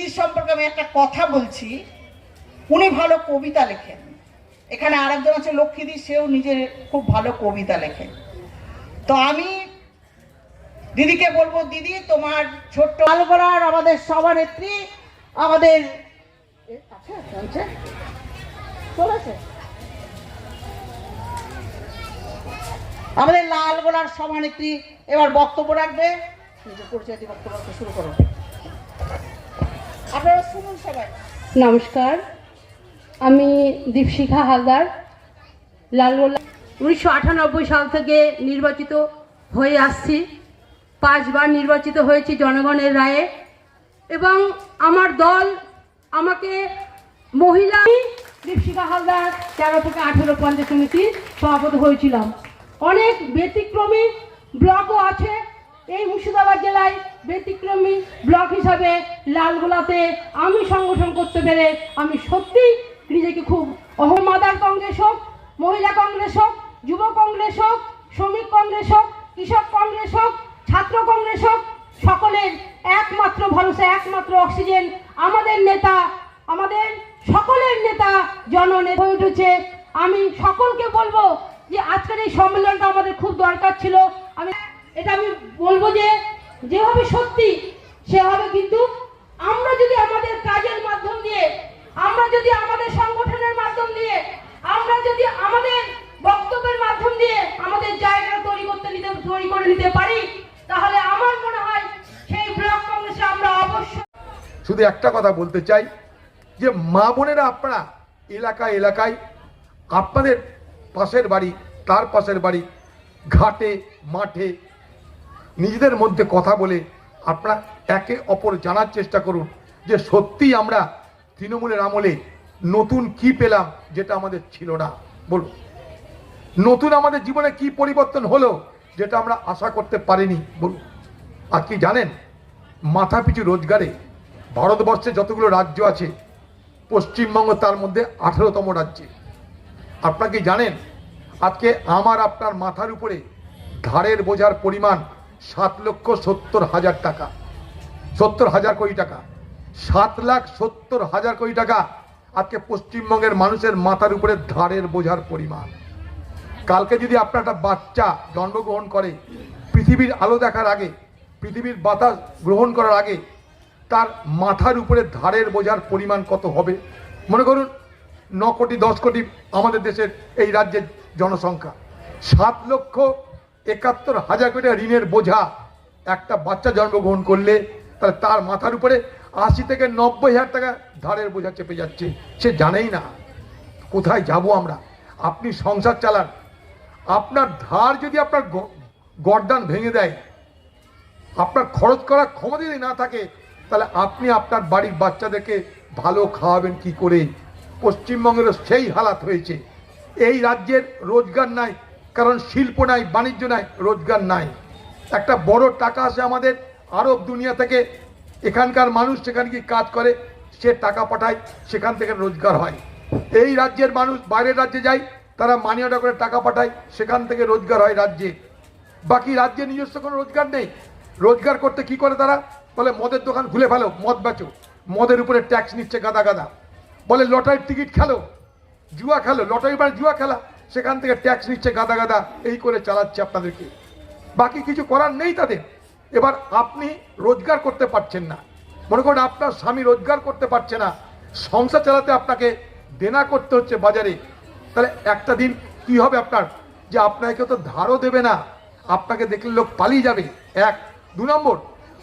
দিদির সম্পর্কে আমি একটা কথা বলছি। উনি ভালো কবিতা লেখেন। এখানে আরেকজন আছে লক্ষ্মীদি, সেও নিজের খুব ভালো কবিতা লেখে তো আমি দিদিকে বলব, দিদি, তোমার ছোট্ট আলগোড়ার আমাদের সভানেত্রী আমাদের আমাদের লালগোলার সভানেত্রী এবার বক্তব্য রাখবে। বক্তব্য শুরু করো। আপনারা শুনুন সবাই। নমস্কার, আমি দীপশিখা হালদার, লালগোলা। উনিশশো আটানব্বই সাল থেকে নির্বাচিত হয়ে আসছি, পাঁচবার নির্বাচিত হয়েছি জনগণের রায়ে এবং আমার দল, আমাকে মহিলা দীপশিখা হালদার, তেরো থেকে আঠেরো পঞ্চায়েত সমিতির সভাপতি হয়েছিলাম। অনেক ব্যতিক্রমী ব্লকও আছে এই মুর্শিদাবাদ জেলায় ব্যতিক্রমী ব্লক হিসাবে লালগোলাতে আমি সংগঠন করতে পেরে আমি সত্যি নিজেকে খুব অহ মাদার কংগ্রেস হোক, মহিলা কংগ্রেস হোক, যুব কংগ্রেস হোক, শ্রমিক কংগ্রেস হোক, কৃষক কংগ্রেস হোক, ছাত্র কংগ্রেস হোক, সকলের একমাত্র ভরসা, একমাত্র অক্সিজেন আমাদের নেতা, আমাদের সকলের নেতা জননেতা হয়ে উঠেছে। আমি সকলকে বলব যে আজকের এই সম্মেলনটা আমাদের খুব দরকার ছিল। আমি এটা আমি বলব যে, যেভাবে সত্যি, সেভাবে কিন্তু আমরা যদি আমাদের কাজের মাধ্যম দিয়ে, আমরা যদি আমাদের সংগঠনের মাধ্যম দিয়ে, আমরা যদি আমাদের বক্তব্যের মাধ্যম দিয়ে আমাদের জায়গা তৈরি করতে নিতে, তৈরি করে নিতে পারি, তাহলে আমার মনে হয় সেই ব্লক কংগ্রেসে আমরা অবশ্যই শুধু একটা কথা বলতে চাই, যে মা বোনেরা আপনারা এলাকায় এলাকায়, আপনাদের পাশের বাড়ি, তার পাশের বাড়ি, ঘাটে, মাঠে নিজেদের মধ্যে কথা বলে আপনারা একে অপর জানার চেষ্টা করুন যে সত্যি আমরা তৃণমূলের আমলে নতুন কি পেলাম যেটা আমাদের ছিল না। বলুন, নতুন আমাদের জীবনে কি পরিবর্তন হলো যেটা আমরা আশা করতে পারিনি? বলুন, আর কি জানেন? মাথাপিছু রোজগারে ভারতবর্ষে যতগুলো রাজ্য আছে, পশ্চিমবঙ্গ তার মধ্যে আঠেরোতম রাজ্যে। আপনারা কি জানেন? আজকে আমার আপনার মাথার উপরে ধারের বোঝার পরিমাণ সাত লক্ষ সত্তর হাজার টাকা। সত্তর হাজার কোটি টাকা। সাত লাখ সত্তর হাজার কোটি টাকা আজকে পশ্চিমবঙ্গের মানুষের মাথার উপরে ধারের বোঝার পরিমাণ। কালকে যদি আপনার একটা বাচ্চা জন্মগ্রহণ করে, পৃথিবীর আলো দেখার আগে, পৃথিবীর বাতাস গ্রহণ করার আগে, তার মাথার উপরে ধারের বোঝার পরিমাণ কত হবে? মনে করুন, ন কোটি, দশ কোটি আমাদের দেশের এই রাজ্যের জনসংখ্যা। সাত লক্ষ একাত্তর হাজার কোটি ঋণের বোঝা। একটা বাচ্চা জন্মগ্রহণ করলে তাহলে তার মাথার উপরে আশি থেকে নব্বই হাজার টাকা ধারের বোঝা চেপে যাচ্ছে। সে জানেই না। কোথায় যাব আমরা? আপনি সংসার চালান। আপনার ধার যদি আপনার গরদান ভেঙে দেয়, আপনার খরচ করার ক্ষমতা যদি না থাকে, তাহলে আপনি আপনার বাড়ির বাচ্চাদেরকে ভালো খাওয়াবেন কি করে? পশ্চিমবঙ্গেরও সেই হালাত হয়েছে। এই রাজ্যের রোজগার নাই কারণ শিল্প নাই, বাণিজ্য নাই, রোজগার নাই। একটা বড় টাকা আসে আমাদের, আরব দুনিয়া থেকে এখানকার মানুষ সেখানে গিয়ে কাজ করে, সে টাকা পাঠায়, সেখান থেকে রোজগার হয়। এই রাজ্যের মানুষ বাইরের রাজ্যে যায়, তারা মানি অর্ডার করে টাকা পাঠায়, সেখান থেকে রোজগার হয় রাজ্যে। বাকি রাজ্যে নিজস্ব কোনো রোজগার নেই। রোজগার করতে কি করে তারা? বলে, মদের দোকান খুলে ফেলো, মদ বেচো। মদের উপরে ট্যাক্স নিচ্ছে গাদা গাদা। বলে, লটারির টিকিট খেলো, জুয়া খেলো লটারি মানে জুয়া খেলা। সেখান থেকে ট্যাক্স নিচ্ছে গাদা গাদা, এই করে চালাচ্ছে আপনাদেরকে। বাকি কিছু করার নেই তাদের। এবার আপনি রোজগার করতে পারছেন না। মনে করেন আপনার স্বামী রোজগার করতে পারছে না। সংসার চালাতে আপনাকে দেনা করতে হচ্ছে বাজারে। তাহলে একটা দিন কি হবে আপনার? যে আপনাকে তো ধারও দেবে না। আপনাকে দেখলে লোক পালিয়ে যাবে। এক। দু নম্বর,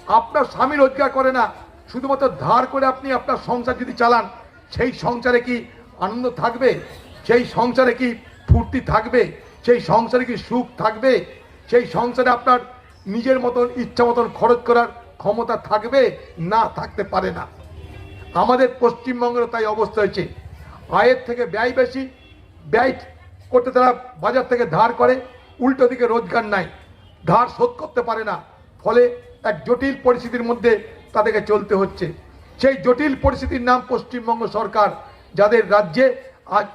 আপনার স্বামী রোজগার করে না। শুধুমাত্র ধার করে আপনি আপনার সংসার যদি চালান, সেই সংসারে কি আনন্দ থাকবে? সেই সংসারে কি ফুর্তি থাকবে, সেই সংসারে কি সুখ থাকবে, সেই সংসারে আপনার নিজের মতন ইচ্ছা মতন খরচ করার ক্ষমতা থাকবে, না থাকতে পারে না। আমাদের পশ্চিমবঙ্গের তাই অবস্থা হয়েছে, আয়ের থেকে ব্যয় বেশি, ব্যয় করতে তারা বাজার থেকে ধার করে, উল্টো দিকে রোজগার নাই, ধার শোধ করতে পারে না, ফলে এক জটিল পরিস্থিতির মধ্যে তাদেরকে চলতে হচ্ছে। সেই জটিল পরিস্থিতির নাম পশ্চিমবঙ্গ সরকার, যাদের রাজ্যে আজ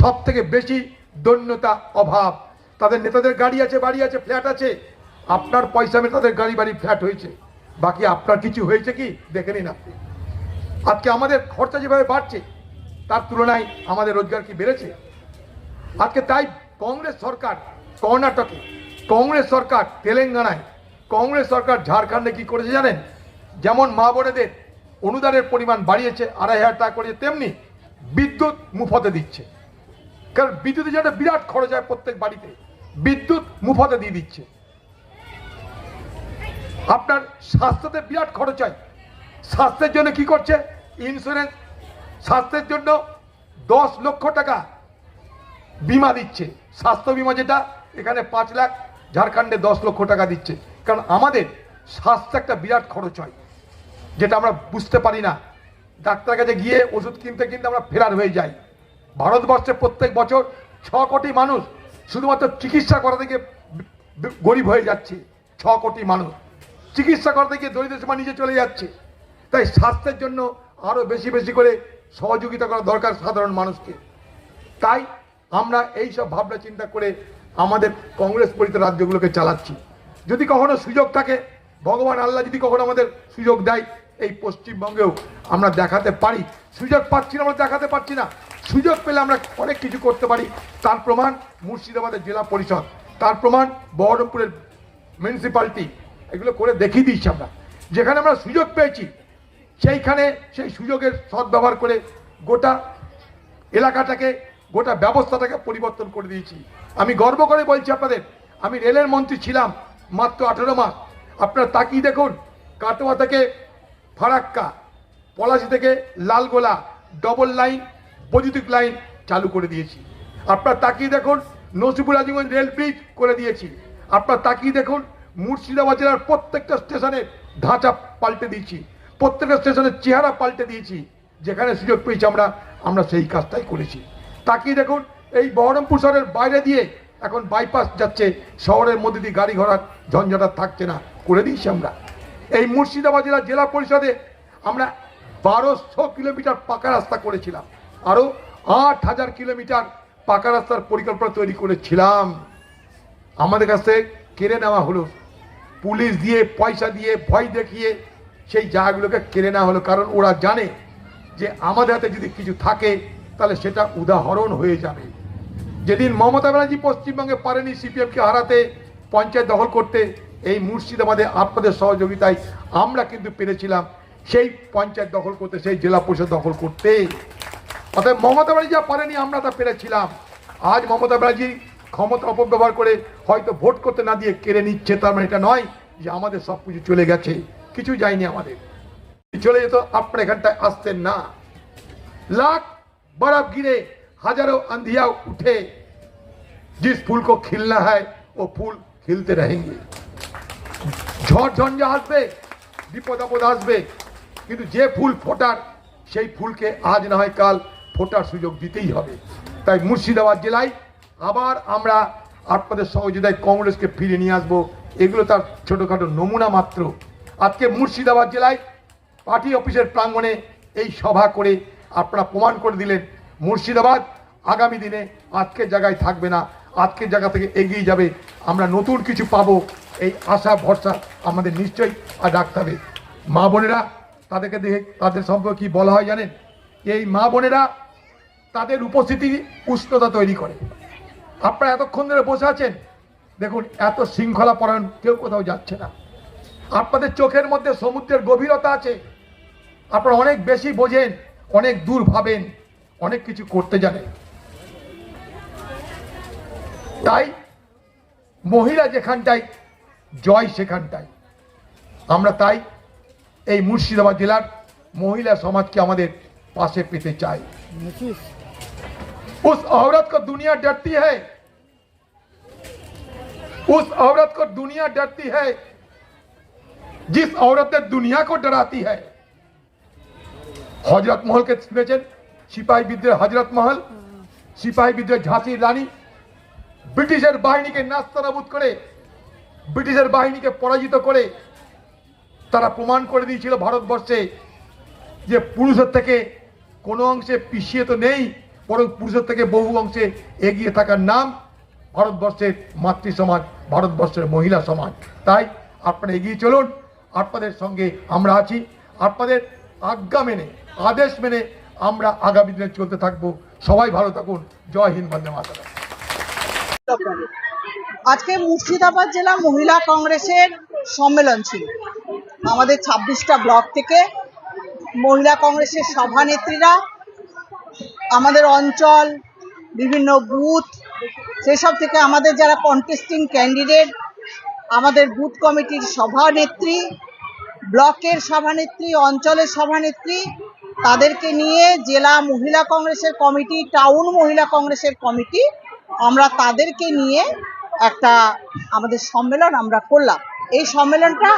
সব থেকে বেশি দৈন্যতা, অভাব। তাদের নেতাদের গাড়ি আছে, বাড়ি আছে, ফ্ল্যাট আছে। আপনার পয়সা মেয়ে তাদের গাড়ি, বাড়ি, ফ্ল্যাট হয়েছে। বাকি আপনার কিছু হয়েছে কি? দেখে নিন আপনি। আজকে আমাদের খরচা যেভাবে বাড়ছে, তার তুলনায় আমাদের রোজগার কি বেড়েছে? আজকে তাই কংগ্রেস সরকার কর্ণাটকে, কংগ্রেস সরকার তেলেঙ্গানায়, কংগ্রেস সরকার ঝাড়খণ্ডে কি করেছে জানেন? যেমন মা বোনেদের অনুদানের পরিমাণ বাড়িয়েছে, আড়াই হাজার টাকা করেছে, তেমনি বিদ্যুৎ মুফতে দিচ্ছে। কারণ বিদ্যুতের যে একটা বিরাট খরচ হয় প্রত্যেক বাড়িতে, বিদ্যুৎ মুফতে দিয়ে দিচ্ছে। আপনার স্বাস্থ্যতে বিরাট খরচ হয়। স্বাস্থ্যের জন্য কি করছে? ইন্স্যুরেন্স স্বাস্থ্যের জন্য দশ লক্ষ টাকা বিমা দিচ্ছে। স্বাস্থ্য বিমা যেটা, এখানে পাঁচ লাখ, ঝাড়খণ্ডে দশ লক্ষ টাকা দিচ্ছে। কারণ আমাদের স্বাস্থ্য একটা বিরাট খরচ হয়, যেটা আমরা বুঝতে পারি না। ডাক্তার কাছে গিয়ে ওষুধ কিনতে কিনতে আমরা ফেরার হয়ে যাই। ভারতবর্ষে প্রত্যেক বছর ছ কোটি মানুষ শুধুমাত্র চিকিৎসা করাতে গিয়ে গরিব হয়ে যাচ্ছে। ছ কোটি মানুষ। চিকিৎসা করাতে গিয়ে দরিদ্র সীমা নিচে চলে যাচ্ছে। তাই স্বাস্থ্যের জন্য আরও বেশি বেশি করে সহযোগিতা করা দরকার সাধারণ মানুষকে। তাই আমরা এই সব ভাবনা চিন্তা করে আমাদের কংগ্রেস পরিত রাজ্যগুলোকে চালাচ্ছি। যদি কখনো সুযোগ থাকে, ভগবান আল্লাহ যদি কখনো আমাদের সুযোগ দেয়, এই পশ্চিমবঙ্গেও আমরা দেখাতে পারি। সুযোগ পাচ্ছি না আমরা দেখাতে পারছি না। সুযোগ পেলে আমরা অনেক কিছু করতে পারি। তার প্রমাণ মুর্শিদাবাদের জেলা পরিষদ। তার প্রমাণ বহরমপুরের মিউনিসিপ্যালিটি এগুলো করে দেখিয়ে দিচ্ছি আমরা। যেখানে আমরা সুযোগ পেয়েছি, সেইখানে সেই সুযোগের সদ্ব্যবহার করে গোটা এলাকাটাকে, গোটা ব্যবস্থাটাকে পরিবর্তন করে দিয়েছি। আমি গর্ব করে বলছি আপনাদের, আমি রেলের মন্ত্রী ছিলাম মাত্র আঠেরো মাস। আপনারা তাকিয়ে দেখুন, কাটোয়া থেকে ফারাক্কা, পলাশি থেকে লালগোলা ডবল লাইন বৈদ্যুতিক লাইন চালু করে দিয়েছি। আপনার তাকিয়ে দেখুন নসিপুর আজিগঞ্জ রেল ব্রিজ করে দিয়েছি। আপনার তাকিয়ে দেখুন, মুর্শিদাবাদ জেলার প্রত্যেকটা স্টেশনের ঢাঁচা পাল্টে দিয়েছি। প্রত্যেকটা স্টেশনের চেহারা পাল্টে দিয়েছি। যেখানে সুযোগ পেয়েছি আমরা আমরা সেই কাজটাই করেছি। তাকিয়ে দেখুন, এই বহরমপুর শহরের বাইরে দিয়ে এখন বাইপাস যাচ্ছে, শহরের মধ্যে দিয়ে গাড়ি ঘোড়ার ঝঞ্ঝাটা থাকছে না। করে দিয়েছি আমরা। এই মুর্শিদাবাদ জেলা জেলা পরিষদে আমরা বারোশো কিলোমিটার পাকা রাস্তা করেছিলাম। আরও আট হাজার কিলোমিটার পাকা রাস্তার পরিকল্পনা তৈরি করেছিলাম। আমাদের কাছে কেড়ে নেওয়া হলো। পুলিশ দিয়ে পয়সা দিয়ে ভয় দেখিয়ে সেই জায়গাগুলোকে কেড়ে নেওয়া হলো। কারণ ওরা জানে যে আমাদের হাতে যদি কিছু থাকে, তাহলে সেটা উদাহরণ হয়ে যাবে। যেদিন মমতা ব্যানার্জি পশ্চিমবঙ্গে পারেনি সিপিএমকে হারাতে, পঞ্চায়েত দখল করতে, এই মুর্শিদাবাদে আপনাদের সহযোগিতায় আমরা কিন্তু পেরেছিলাম সেই পঞ্চায়েত দখল করতে, সেই জেলা পরিষদ দখল করতে। অর্থাৎ মমতা ব্যানার্জি যা পারেনি আমরা তা পেরেছিলাম আজ মমতা ব্যানার্জি ক্ষমতা অপব্যবহার করে হয়তো ভোট করতে না দিয়ে কেড়ে নিচ্ছে তার মানে এটা নয় যে আমাদের সব কিছু চলে গেছে কিছু যায়নি আমাদের চলে যেত আপনার এখানটায় আসতেন না लाख बर्फ गिरे हजारों अंधिया उठे जिस फूल को खिलना है वो फूल खिलते रहेंगे ঝড় ঝঞ্ঝা আসবে বিপদ আপদ আসবে কিন্তু যে ফুল ফোটার সেই ফুলকে আজ না হয় কাল ফোটার সুযোগ দিতেই হবে। তাই মুর্শিদাবাদ জেলায় আবার আমরা আপনাদের সহযোগিতায় কংগ্রেসকে ফিরে নিয়ে আসব। এগুলো তার ছোটোখাটো নমুনা মাত্র। আজকে মুর্শিদাবাদ জেলায় পার্টি অফিসের প্রাঙ্গণে এই সভা করে আপনারা প্রমাণ করে দিলেন, মুর্শিদাবাদ আগামী দিনে আজকের জায়গায় থাকবে না, আজকের জায়গা থেকে এগিয়ে যাবে। আমরা নতুন কিছু পাবো, এই আশা, ভরসা আমাদের নিশ্চয়ই আর রাখতে হবে। মা বোনেরা, তাদেরকে দেখে তাদের সম্পর্কে কি বলা হয় জানেন? এই মা বোনেরা তাদের উপস্থিতি উষ্ণতা তৈরি করে। আপনারা এতক্ষণ ধরে বসে আছেন, দেখুন, এত শৃঙ্খলা পরায়ণ কেউ কোথাও যাচ্ছে না। আপনাদের চোখের মধ্যে সমুদ্রের গভীরতা আছে। আপনারা অনেক বেশি বোঝেন, অনেক দূর ভাবেন, অনেক কিছু করতে জানেন। তাই মহিলা যেখানটায়, জয় সেখানটায়। আমরা তাই এই মুর্শিদাবাদ জেলার মহিলা সমাজকে আমাদের পাশে পেতে চাই। उस औरत को दुनिया डरती है उस औरत को दुनिया डरती है जिस औरत ने दुनिया को डराती है হজরত মহলকে শুনেছেন সিপাহী বিদ্রোহ হজরত মহল সিপাহী বিদ্রোহ ঝাঁসির রানী ব্রিটিশের বাহিনীকে নাস্তানাবুদ করে ব্রিটিশের বাহিনীকে পরাজিত করে তারা প্রমাণ করে দিয়েছিল ভারতবর্ষে যে পুরুষের থেকে কোনো অংশে পিছিয়ে তো নেই বরং পুরুষের থেকে বহু অংশে এগিয়ে থাকার নাম ভারতবর্ষের মাতৃ সমাজ, ভারতবর্ষের মহিলা সমাজ। তাই আপনারা এগিয়ে চলুন, আপনাদের সঙ্গে আমরা আছি। আপনাদের আজ্ঞা মেনে, আদেশ মেনে আমরা আগামী দিনে চলতে থাকব। সবাই ভালো থাকুন। জয় হিন্দ, বন্দে মাতারা আজকে মুর্শিদাবাদ জেলা মহিলা কংগ্রেসের সম্মেলন ছিল। আমাদের ছাব্বিশটা ব্লক থেকে মহিলা কংগ্রেসের সভানেত্রীরা আমাদের অঞ্চল, বিভিন্ন বুথ, সেসব থেকে আমাদের যারা কন্টেস্টিং ক্যান্ডিডেট আমাদের বুথ কমিটির সভানেত্রী, ব্লকের সভানেত্রী, অঞ্চলের সভানেত্রী, তাদেরকে নিয়ে জেলা মহিলা কংগ্রেসের কমিটি, টাউন মহিলা কংগ্রেসের কমিটি, আমরা তাদেরকে নিয়ে একটা আমাদের সম্মেলন আমরা করলাম। এই সম্মেলনটা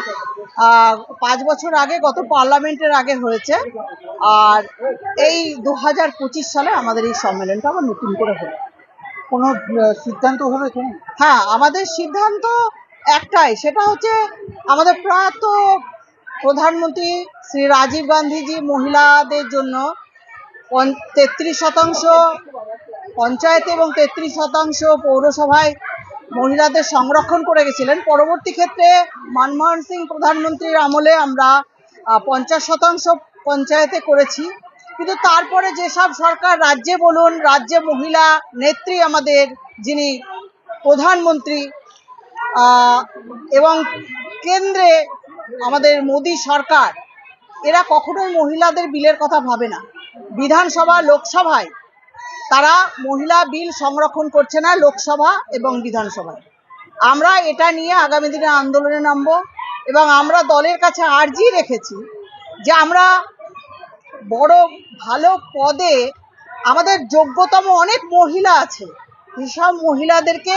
পাঁচ বছর আগে গত পার্লামেন্টের আগে হয়েছে। আর এই দু হাজার পঁচিশ সালে আমাদের এই সম্মেলনটা আবার নতুন করে হলো। কোনো সিদ্ধান্ত হবে হলো হ্যাঁ আমাদের সিদ্ধান্ত একটাই সেটা হচ্ছে আমাদের প্রয়াত প্রধানমন্ত্রী শ্রী রাজীব গান্ধীজি মহিলাদের জন্য তেত্রিশ শতাংশ পঞ্চায়েত এবং তেত্রিশ শতাংশ পৌরসভায় মহিলাদের সংরক্ষণ করে গেছিলেন। পরবর্তী ক্ষেত্রে মনমোহন সিং প্রধানমন্ত্রীর আমলে আমরা পঞ্চাশ শতাংশ পঞ্চায়েতে করেছি। কিন্তু তারপরে যেসব সরকার, রাজ্যে বলুন, রাজ্যে মহিলা নেত্রী আমাদের যিনি প্রধানমন্ত্রী এবং কেন্দ্রে আমাদের মোদী সরকার, এরা কখনোই মহিলাদের বিলের কথা ভাবে না। বিধানসভা, লোকসভায় তারা মহিলা বিল সংরক্ষণ করছে না লোকসভা এবং বিধানসভায়। আমরা এটা নিয়ে আগামী দিনে আন্দোলনে নামব এবং আমরা দলের কাছে আর্জি রেখেছি যে আমরা বড় ভালো পদে আমাদের যোগ্যতম অনেক মহিলা আছে। সেসব মহিলাদেরকে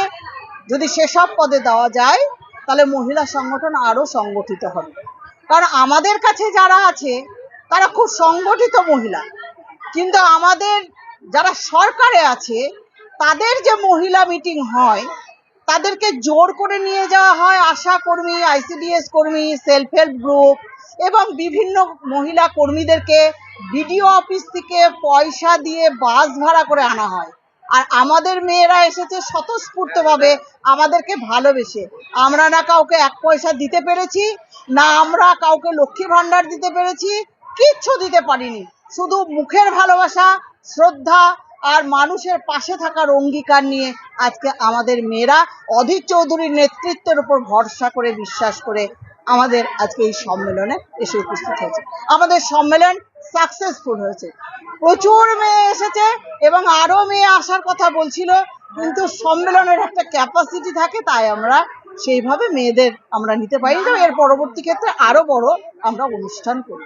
যদি সেসব পদে দেওয়া যায়, তাহলে মহিলা সংগঠন আরও সংগঠিত হবে। কারণ আমাদের কাছে যারা আছে, তারা খুব সংগঠিত মহিলা। কিন্তু আমাদের যারা সরকারে আছে, তাদের যে মহিলা মিটিং হয়, তাদেরকে জোর করে নিয়ে যাওয়া হয় আশা কর্মী, আইসিডিএস কর্মী, সেলফ হেল্প গ্রুপ এবং বিভিন্ন মহিলা কর্মীদেরকে বিডিও অফিস থেকে পয়সা দিয়ে বাস ভাড়া করে আনা হয়। আর আমাদের মেয়েরা এসেছে স্বতঃস্ফূর্তভাবে আমাদেরকে ভালোবেসে। আমরা না কাউকে এক পয়সা দিতে পেরেছি, না আমরা কাউকে লক্ষ্মী ভাণ্ডার দিতে পেরেছি, কিচ্ছু দিতে পারিনি। শুধু মুখের ভালোবাসা শ্রদ্ধা আর মানুষের পাশে থাকার অঙ্গীকার নিয়ে আজকে আমাদের মেয়েরা অধীর চৌধুরীর নেতৃত্বের উপর ভরসা করে বিশ্বাস করে আমাদের আজকে এই সম্মেলনে এসে উপস্থিত হয়েছে। আমাদের সম্মেলন সাকসেসফুল হয়েছে। প্রচুর মেয়ে এসেছে এবং আরও মেয়ে আসার কথা বলছিল, কিন্তু সম্মেলনের একটা ক্যাপাসিটি থাকে, তাই আমরা সেইভাবে মেয়েদের আমরা নিতে পারি না। এর পরবর্তী ক্ষেত্রে আরও বড় আমরা অনুষ্ঠান করি।